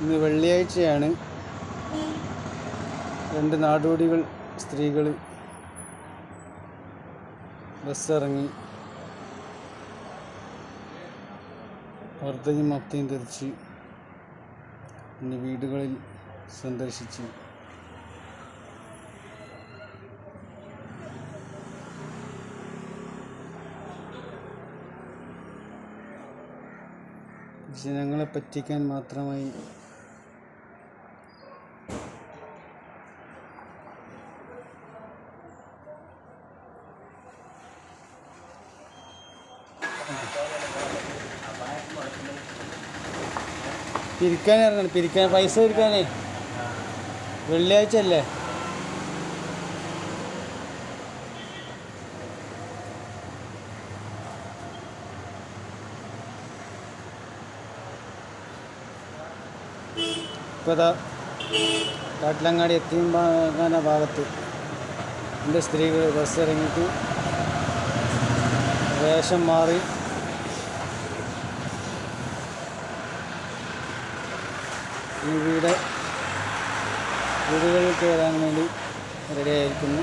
ഇന്ന് വെള്ളിയാഴ്ചയാണ്. രണ്ട് നാടോടികൾ സ്ത്രീകൾ ബസ്സിറങ്ങി. വർദ്ധയും മഫ്തയും ധരിച്ച് ഇന്ന് വീടുകളിൽ സന്ദർശിച്ച്. ജനങ്ങളെ പറ്റിക്കാൻ മാത്രമായി പിരിക്കാൻ ഇറങ്ങണം. പിരിക്കാൻ പൈസ പിരിക്കാനേ വെള്ളിയാഴ്ച അല്ലേ ഇപ്പോൾ ഇതാ കാട്ടിലങ്ങാടി എത്തിയും ഭാഗത്ത് എന്റെ സ്ത്രീകൾ ബസ് ഇറങ്ങിയിട്ട് വേഷം മാറി ഈ വീട് വീടുകളിൽ കയറാൻ വേണ്ടി റെഡി ആയിരിക്കുന്നു